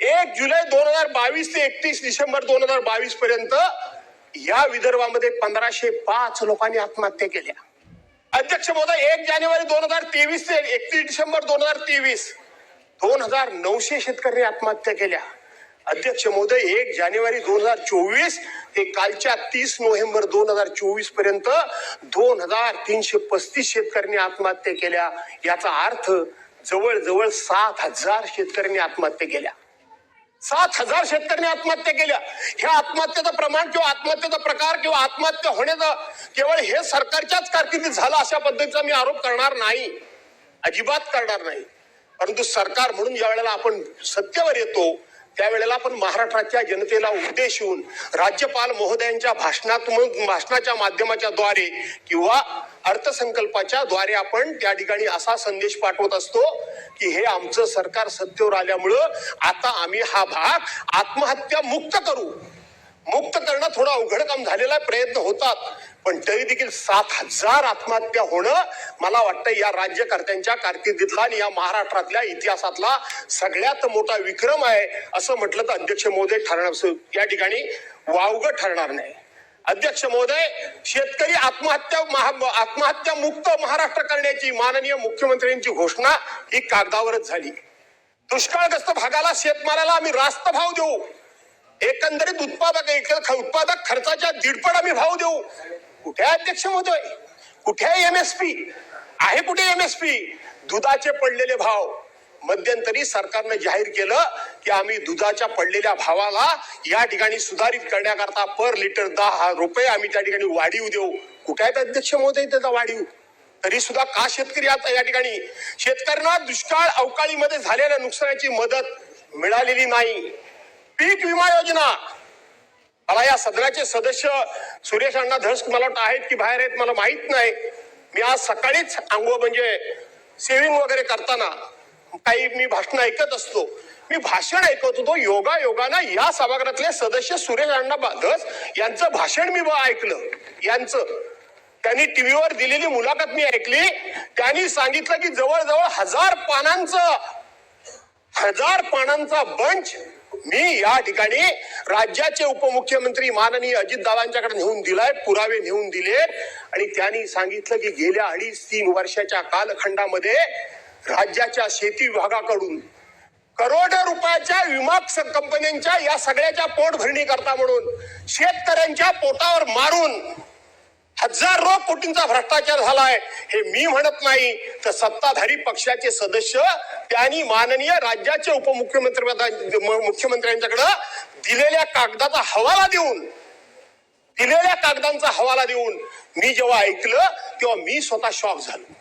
एक जुलै दोन हजार बावीस ते एकतीस डिसेंबर दोन हजार बावीस पर्यंत या विदर्भामध्ये पंधराशे पाच लोकांनी आत्महत्या केल्या. अध्यक्ष महोदय एक जानेवारी दोन हजार तेवीस ते एकतीस डिसेंबर दोन हजार तेवीस दोन हजार नऊशे शेतकऱ्यांनी आत्महत्या केल्या. अध्यक्ष महोदय एक जानेवारी दोन हजार चोवीस ते कालच्या तीस नोव्हेंबर दोन हजार चोवीसपर्यंत दोन हजार तीनशे पस्तीस शेतकऱ्यांनी आत्महत्या केल्या. याचा अर्थ जवळजवळ सात हजार शेतकऱ्यांनी आत्महत्या केल्या. सात हजार शेतकऱ्यांनी आत्महत्या केल्या. ह्या आत्महत्येचं प्रमाण किंवा आत्महत्येचा प्रकार किंवा आत्महत्या होण्याचं केवळ हे सरकारच्याच कारकिर्दीत झालं अशा पद्धतीचा मी आरोप करणार नाही. अजिबात करणार नाही. परंतु सरकार म्हणून ज्या वेळेला आपण सत्तेवर येतो त्यावेळेला आपण महाराष्ट्राच्या जनतेला उद्देशून राज्यपाल महोदयांच्या भाषणातून भाषणाच्या माध्यमाच्या द्वारे किंवा अर्थसंकल्पाच्या द्वारे आपण त्या ठिकाणी असा संदेश पाठवत असतो की हे आमचं सरकार सत्तेवर आल्यामुळं आता आम्ही हा भाग आत्महत्या मुक्त करू. मुक्त करणं थोडं अवघड काम झालेला आहे, प्रयत्न होतात. पण तरी देखील सात हजार आत्महत्या होणं मला वाटतं या राज्यकर्त्यांच्या कारकिर्दीतला आणि या महाराष्ट्रातल्या इतिहासातला सगळ्यात मोठा विक्रम आहे असं म्हटलं तर अध्यक्ष मोदी ठरणार. या ठिकाणी वावगं ठरणार नाही. अध्यक्ष महोदय शेतकरी आत्महत्या महा- आत्महत्या मुक्त महाराष्ट्र करण्याची माननीय मुख्यमंत्र्यांची घोषणा ही कागदावरच झाली. दुष्काळग्रस्त भागाला शेतमालाला आम्ही रास्त भाव देऊ. एकंदरीत उत्पादक एक- उत्पादक खर्चाच्या दीडपट आम्ही भाव देऊ. कुठे आहे अध्यक्ष महोदय? कुठे आहे एमएसपी आहे कुठे एमएसपी दुधाचे पडलेले भाव. मध्यंतरी सरकारनं जाहीर केलं की आम्ही दुधाच्या पडलेल्या भावाला या ठिकाणी सुधारित करण्याकरता पर लिटर दहा रुपये आम्ही त्या ठिकाणी वाढीव देऊ. कुठे आहेत अध्यक्ष महोदय त्याचा वाढीव? तरी सुद्धा का शेतकरी आता या ठिकाणी? शेतकऱ्यांना दुष्काळ अवकाळीमध्ये झालेल्या नुकसानाची मदत मिळालेली नाही. पीक विमा योजना. मला या सदनाचे सदस्य सुरेश अण्णा धस मला वाटतं आहेत की बाहेर आहेत मला माहीत नाही. मी आज सकाळीच अंगो म्हणजे सेविंग वगैरे करताना काही मी भाषण ऐकत असतो. मी भाषण ऐकत होतो योगा योगाना या सभागृहातले सदस्य सुरेश अण्णा धस यांचं भाषण मी ऐकलं. यांचं. त्यांनी टीव्हीवर दिलेली मुलाखत मी ऐकली. त्यांनी सांगितलं की जवळजवळ हजार पानांचं हजार पानांचा बंच मी या ठिकाणी राज्याचे उपमुख्यमंत्री माननीय अजितदादांच्याकडे नेऊन दिलाय पुरावे नेऊन दिले आणि त्यांनी सांगितलं की गेल्या अडीच तीन वर्षाच्या कालखंडामध्ये राज्याच्या शेती विभागाकडून करोड रुपयाच्या विमा कंपन्यांच्या या सगळ्याच्या पोटभरणी करता म्हणून शेतकऱ्यांच्या पोटावर मारून हजारो कोटींचा भ्रष्टाचार झालाय. हे मी म्हणत नाही. तर सत्ताधारी पक्षाचे सदस्य त्यांनी माननीय राज्याचे उपमुख्यमंत्री मुख्यमंत्र्यांच्याकडे दिलेल्या कागदाचा हवाला देऊन दिलेल्या कागदांचा हवाला देऊन मी जेव्हा ऐकलं तेव्हा मी स्वतः शॉक झालो.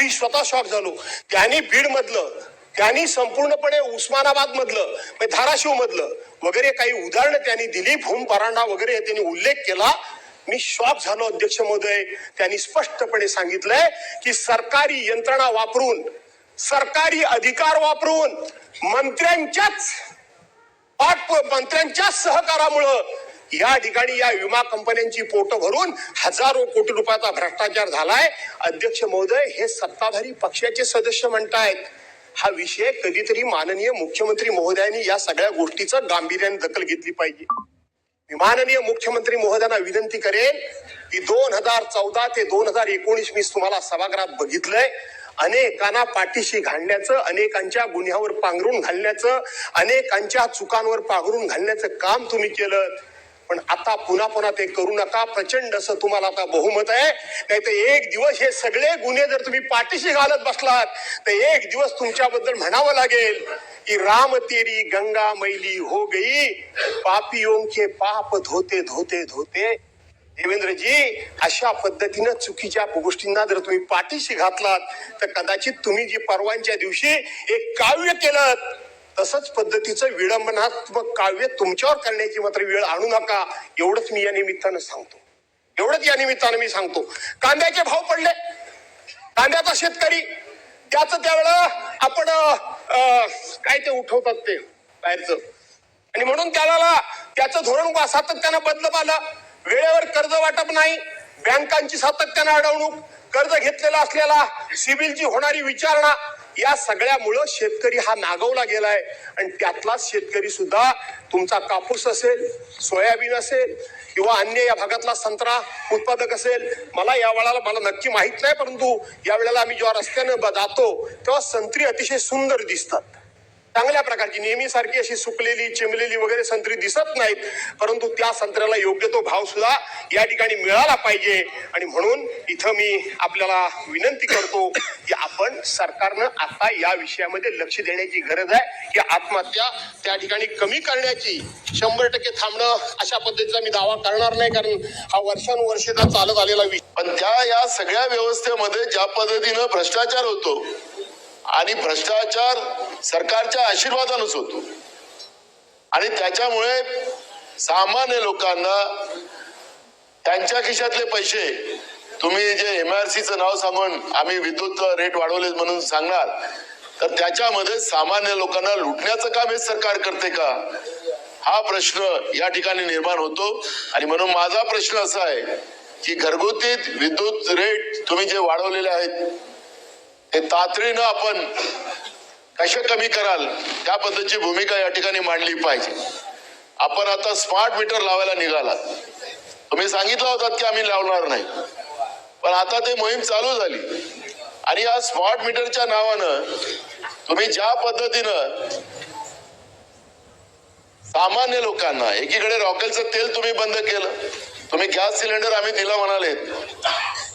मी स्वतः शॉक झालो. त्यांनी बीड मधलं त्यांनी संपूर्णपणे उस्मानाबाद मधलं म्हणजे धाराशिव मधलं वगैरे काही उदाहरणं त्यांनी दिली भूम परांडा वगैरे त्यांनी उल्लेख केला. मी शॉक झालो अध्यक्ष महोदय. त्यांनी स्पष्टपणे सांगितलंय की सरकारी यंत्रणा वापरून सरकारी अधिकार वापरून मंत्र्यांच्याच पाठ मंत्र्यांच्या सहकारामुळं या ठिकाणी या विमा कंपन्यांची पोट भरून हजारो कोटी रुपयाचा भ्रष्टाचार झालाय. अध्यक्ष महोदय हे सत्ताधारी पक्षाचे सदस्य म्हणतायत. हा विषय कधीतरी माननीय मुख्यमंत्री महोदयांनी या सगळ्या गोष्टीचं गांभीर्याने दखल घेतली पाहिजे. मी माननीय मुख्यमंत्री महोदयांना विनंती करेन की दोन हजार चौदा ते दोन हजार एकोणीस मी तुम्हाला सभागृहात बघितलंय. अनेकांना पाठीशी घालण्याचं अनेकांच्या गुन्ह्यावर पांघरून घालण्याचं अनेकांच्या चुकांवर पांघरून घालण्याचं काम तुम्ही केलं. पण आता पुन्हा पुन्हा ते करू नका. प्रचंड असं तुम्हाला आता बहुमत आहे. नाही तर एक दिवस हे सगळे गुन्हे जर तुम्ही पाठीशी घालत बसलात तर एक दिवस तुमच्याबद्दल म्हणावं लागेल की राम तेरी गंगा मैली हो गई. पापियों के पाप धोते धोते धोते. देवेंद्रजी अशा पद्धतीनं चुकीच्या गोष्टींना जर तुम्ही पाठीशी घातलात तर कदाचित तुम्ही जी परवांच्या दिवशी एक काव्य केलं तसंच पद्धतीचं विडंबनात्मक काव्य तुमच्यावर करण्याची मात्र वेळ आणू नका. एवढंच मी या निमित्तानं सांगतो. एवढंच या निमित्तानं मी सांगतो. कांद्याचे भाव पडले. कांद्याचा शेतकरी त्याच त्यावेळेला आपण अं, काय ते उठवतात ते बाहेरचं. आणि म्हणून त्याला त्याचं धोरण सातत्यानं बदलत आलं. वेळेवर कर्ज वाटप नाही. बँकांची सातत्यानं अडवणूक. कर्ज घेतलेला असलेला सिबिलची होणारी विचारणा. या सगळ्यामुळं शेतकरी हा नागवला गेलाय. आणि त्यातलाच शेतकरी सुद्धा तुमचा कापूस असेल सोयाबीन असेल किंवा अन्य या भागातला संत्रा उत्पादक असेल मला या वेळेला मला नक्की माहीत नाही परंतु या वेळेला आम्ही जेव्हा रस्त्यानं जातो तेव्हा संत्री अतिशय सुंदर दिसतात. चांगल्या प्रकारची नेहमीसारखी अशी सुकलेली चिमलेली वगैरे संत्री दिसत नाहीत. परंतु त्या संत्र्याला योग्य तो भाव सुद्धा या ठिकाणी मिळाला पाहिजे. आणि म्हणून इथं मी आपल्याला विनंती करतो की आपण सरकारनं आता या विषयामध्ये लक्ष देण्याची गरज आहे की आत्महत्या त्या ठिकाणी कमी करण्याची. शंभर टक्के थांबणं अशा पद्धतीचा मी दावा करणार नाही कारण हा वर्षानुवर्षेचा चालत आलेला विषय. पण त्या या सगळ्या व्यवस्थेमध्ये ज्या पद्धतीनं भ्रष्टाचार होतो आणि भ्रष्टाचार सरकारच्या आशीर्वादानच होतो. आणि त्याच्यामुळे सामान्य लोकांना त्यांच्या खिशातले पैसे तुम्ही जे एम आर सीचं नाव सांगून आम्ही विद्युत रेट वाढवले म्हणून सांगणार तर त्याच्यामध्ये सामान्य लोकांना लुटण्याचं काम हे सरकार करते का? हा प्रश्न या ठिकाणी निर्माण होतो. आणि म्हणून माझा प्रश्न असा आहे की घरगुती विद्युत रेट तुम्ही जे वाढवलेले आहेत हे तातडीनं आपण कशा कमी कराल त्या पद्धतीची भूमिका या ठिकाणी मांडली पाहिजे. आपण आता स्मार्ट मीटर लावायला निघालात. तुम्ही सांगितलं होतात की आम्ही लावणार नाही. पण आता ते मोहीम चालू झाली. आणि या स्मार्ट मीटरच्या नावानं तुम्ही ज्या पद्धतीनं सामान्य लोकांना एकीकडे रॉकेलचं तेल तुम्ही बंद केलं. तुम्ही गॅस सिलेंडर आम्ही दिला म्हणाले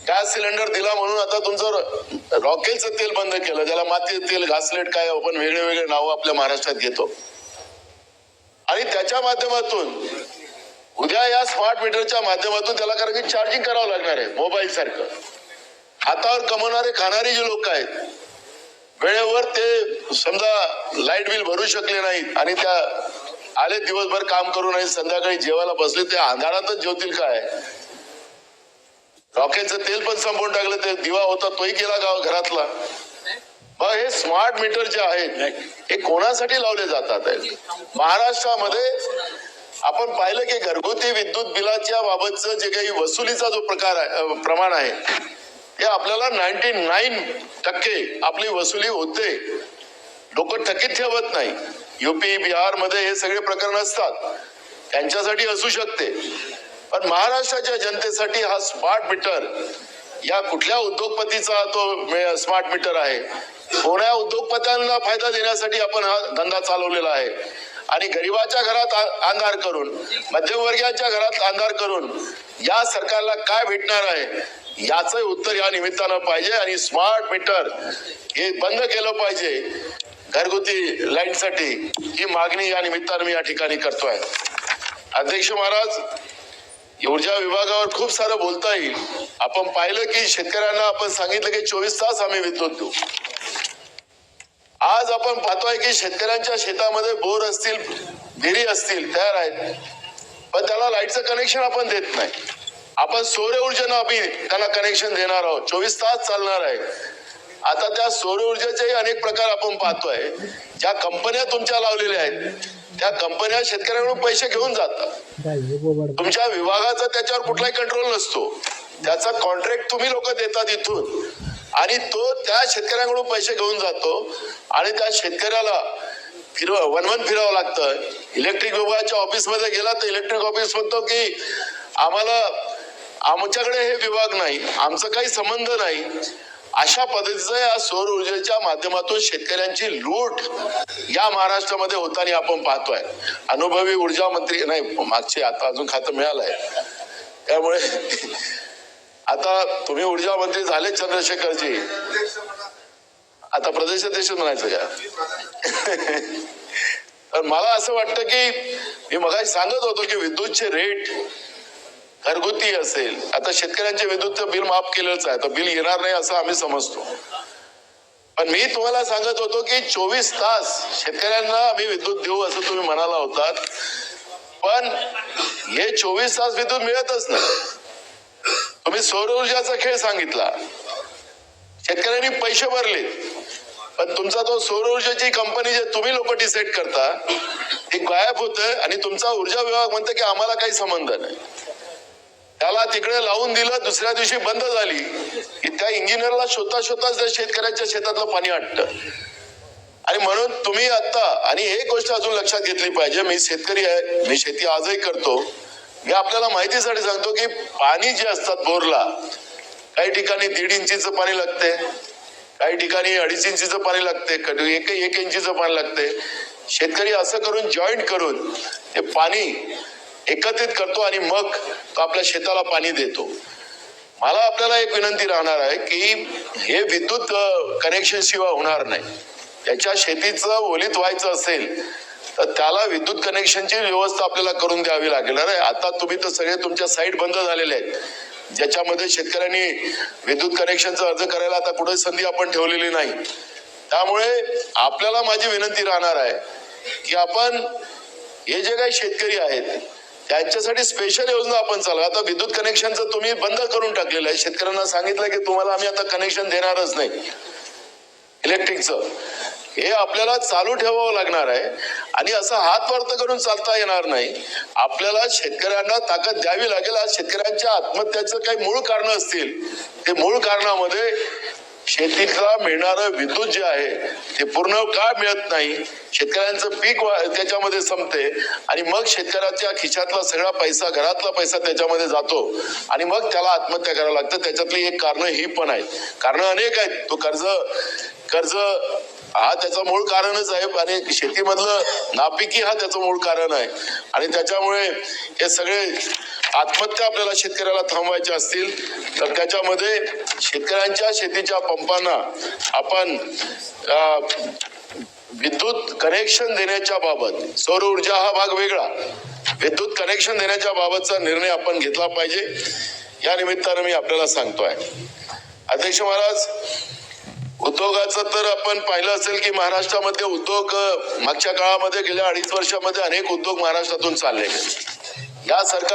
गॅस सिलेंडर दिला म्हणून आता तुमचं रॉकेलचं तेल बंद केलं ज्याला माती तेल घासलेट काय आपण वेगळे वेगळे नावं आपल्या महाराष्ट्रात घेतो. आणि त्याच्या माध्यमातून उद्या या स्मार्ट मीटरच्या माध्यमातून त्याला कारण की चार्जिंग करावं लागणार आहे मोबाईल सारखं. हातावर कमवणारे खाणारे जे लोक आहेत वेळेवर ते समजा लाइट बिल भरू शकले नाहीत आणि त्या आले दिवसभर काम करू नाही संध्याकाळी जेवायला बसले ते अंधारातच जेवतील काय? रॉकेटचं तेल पण संपवून टाकलं ते दिवा होता तोही केला गाव घरातला. मग हे स्मार्ट मीटर जे आहेत हे कोणासाठी लावले जातात? महाराष्ट्रामध्ये आपण पाहिलं की घरगुती विद्युत बिलाच्या बाबतचं जे काही वसुलीचा जो प्रकार आहे प्रमाण आहे ते आपल्याला नाईन्टी नाईन टक्के आपली वसुली होते. लोक थकीत ठेवत नाही. युपी बिहारमध्ये हे सगळे प्रकरण असतात. त्यांच्यासाठी असू शकते. पण महाराष्ट्राच्या जनतेसाठी हा स्मार्ट मीटर या कुठल्या उद्योगपतीचा तो स्मार्ट मीटर आहे? कोण्या उद्योगपत्यांना फायदा देण्यासाठी आपण हा धंदा चालवलेला आहे? आणि गरिबाच्या घरात आ- अंधार करून मध्यमवर्गीयांच्या घरात अंधार करून या सरकारला काय भेटणार आहे? याच उत्तर या निमित्तानं पाहिजे आणि स्मार्ट मीटर हे बंद केलं पाहिजे घरगुती लाईटसाठी ही मागणी या निमित्तानं मी या ठिकाणी करतोय. अध्यक्ष महाराज ऊर्जा विभागावर खूप सारं बोलता येईल. आपण पाहिलं की शेतकऱ्यांना आपण सांगितलं की चोवीस तास आम्ही विद्युत देऊ आज आपण पाहतोय की शेतकऱ्यांच्या शेतामध्ये बोर असतील विहिरी असतील तयार आहेत. पण त्याला लाईटचं कनेक्शन आपण देत नाही. आपण सौर ऊर्जेनं आम्ही त्यांना कनेक्शन देणार आहोत. चोवीस तास चालणार आहे. आता त्या सौर ऊर्जेचेही अनेक प्रकार आपण पाहतोय. ज्या कंपन्या तुमच्या लावलेल्या आहेत त्या कंपन्या शेतकऱ्यांकडून पैसे घेऊन जातात तुमच्या विभागाचा त्याच्यावर कुठलाही कंट्रोल नसतो. त्याचा कॉन्ट्रॅक्ट तुम्ही लोक देतात इथून. आणि तो त्या शेतकऱ्यांकडून पैसे घेऊन जातो आणि त्या शेतकऱ्याला फिरव वनवन फिरावं लागतं. इलेक्ट्रिक विभागाच्या ऑफिसमध्ये गेला तर इलेक्ट्रिक ऑफिस म्हणतो की आम्हाला आमच्याकडे हे विभाग नाही. आमचा काही संबंध नाही. अशा पद्धतीचं या सौर ऊर्जेच्या माध्यमातून शेतकऱ्यांची लूट या महाराष्ट्रामध्ये होताना आपण पाहतोय. अनुभवी ऊर्जा मंत्री नाही मागचे आता अजून खातं मिळालंय. त्यामुळे आता तुम्ही ऊर्जा मंत्री झाले चंद्रशेखरजी. आता प्रदेश अध्यक्ष म्हणायचं का? तर मला असं वाटतं की मी मगाशी सांगत होतो की विद्युतचे रेट घरगुती असेल. आता शेतकऱ्यांचे विद्युतचं बिल माफ केलंच आहे. तर बिल येणार नाही असं आम्ही समजतो. पण मी तुम्हाला सांगत होतो की चोवीस तास शेतकऱ्यांना आम्ही विद्युत देऊ असं तुम्ही म्हणाला होतात. पण हे चोवीस तास विद्युत मिळतच नाही. तुम्ही सौर ऊर्जाचा खेळ सांगितला. शेतकऱ्यांनी पैसे भरले. पण तुमचा तो सौर ऊर्जेची कंपनी जे तुम्ही लोक डिसाईड करता ती गायब होत आणि तुमचा ऊर्जा विभाग म्हणतं की आम्हाला काही संबंध नाही. त्याला तिकडे लावून दिलं दुसऱ्या दिवशी बंद झाली. की त्या इंजिनियरला शोधता शोधताच त्या शेतकऱ्याच्या शेतातलं पाणी आटतं. आणि म्हणून तुम्ही आता आणि एक गोष्ट अजून लक्षात घेतली पाहिजे मी शेतकरी आहे मी शेती आजही करतो. मी आपल्याला माहितीसाठी सांगतो की पाणी जे असतात बोरला काही ठिकाणी दीड इंचीचं पाणी लागते काही ठिकाणी अडीच इंचीचं पाणी लागते कधी एक एक इंचीचं पाणी लागते. शेतकरी असं करून जॉईंट करून ते पाणी एकत्रित करतो आणि मग तो आपल्या शेताला पाणी देतो. मला आपल्याला एक विनंती राहणार आहे की हे विद्युत कनेक्शन शिवाय होणार नाही. त्याच्या शेतीचं ओलीत व्हायचं असेल तर त्याला विद्युत कनेक्शनची व्यवस्था आपल्याला करून द्यावी लागेल. अरे आता तुम्ही तर सगळे तुमच्या साईट बंद झालेले आहेत. ज्याच्यामध्ये शेतकऱ्यांनी विद्युत कनेक्शनचा अर्ज करायला आता कुठे संधी आपण ठेवलेली नाही. त्यामुळे आपल्याला माझी विनंती राहणार आहे की आपण हे जे काही शेतकरी आहेत त्यांच्यासाठी स्पेशल योजना आपण चालू आता विद्युत कनेक्शनचं तुम्ही बंद करून टाकलेलं आहे. शेतकऱ्यांना सांगितलं की तुम्हाला आम्ही आता कनेक्शन देणारच नाही. इलेक्ट्रिकचं हे आपल्याला चालू ठेवावं लागणार आहे. आणि असं हात वरत करून चालता येणार नाही. आपल्याला शेतकऱ्यांना ताकद द्यावी लागेल. आज शेतकऱ्यांच्या आत्महत्याचं काही मूळ कारण असतील ते मूळ कारणामध्ये शेतीला मिळणारं विद्युत जे आहे ते पूर्ण का मिळत नाही? शेतकऱ्यांचं पीक वा- त्याच्यामध्ये संपते आणि मग शेतकऱ्याच्या खिशातला सगळा पैसा घरातला पैसा त्याच्यामध्ये जातो आणि मग त्याला आत्महत्या करावं लागतं. त्याच्यातली एक कारण ही पण आहेत. कारण अनेक आहेत. तो कर्ज कर्ज हा त्याचं मूळ कारणच आहे. आणि शेतीमधलं नापिकी हा त्याचं मूळ कारण आहे. आणि त्याच्यामुळे हे सगळे आत्महत्या आपल्याला शेतकऱ्याला थांबवायच्या असतील तर त्याच्यामध्ये शेतकऱ्यांच्या शेतीच्या पंपांना आपण विद्युत कनेक्शन देण्याच्या बाबत सौर ऊर्जा हा भाग वेगळा. विद्युत कनेक्शन देण्याच्या बाबतचा निर्णय आपण घेतला पाहिजे. या निमित्तानं मी आपल्याला सांगतोय. अध्यक्ष महाराज उद्योगाचं तर आपण पाहिलं असेल की महाराष्ट्रामध्ये उद्योग मागच्या काळामध्ये गेल्या अडीच वर्षामध्ये अनेक उद्योग महाराष्ट्रातून चालले या सरकार